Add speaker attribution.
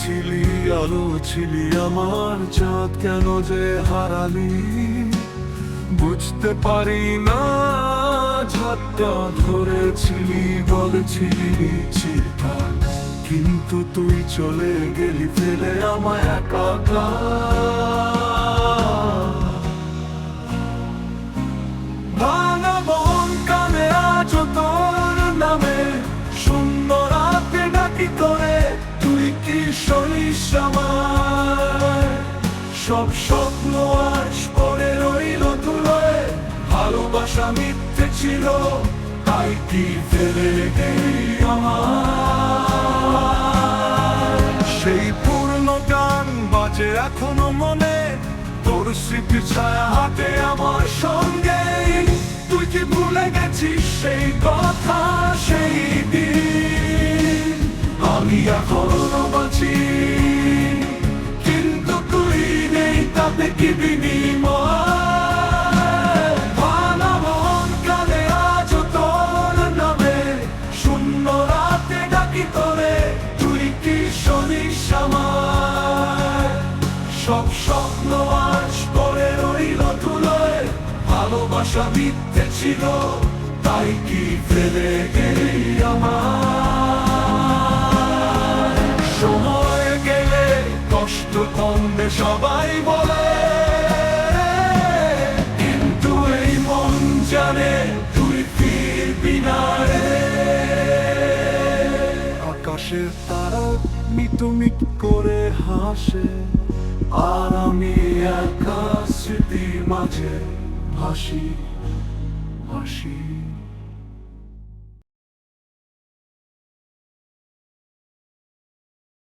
Speaker 1: ছিলি, আলো ছিলি আমার চাঁদ, কেন যে হারালি? বুঝতে পারি না, ঝাপটা ধরেছিলি, বলেছিলি চিরকাল কিন্তু তুই চলে গেলি, ফেলে আমায় একা তোর নামে, সুন্দর রাতে ডাকি তুই কি সরিস আমায় সব স্বপ্ন আজ পরে রইল তুলোয় ভালোবাসা মিথ্যে ছিল, তাই কি ফেলে আমার? সেই পূর্ণ গান বাজে এখনও মনে, তোর স্মৃতি ছায়া হাতে আমার সঙ্গে। তুই কি ভুলে গেছিস সেই কথা, সেই দিন? আমি এখনও কি বিনিময়? তুই কি শোনিস আমার সব স্বপ্ন আজ করে রইল ধুলোয়। ভালোবাসা মিথ্যে ছিল, তাই কি ফেলে গেলি আমার সময় গেলে কষ্ট কমবে সবাই জানে তুই ফিরবি না রে। আকাশের তারা মিটুমিট করে হাসে, আর আমি একা স্মৃতির মাঝে ভাসি ভাসি।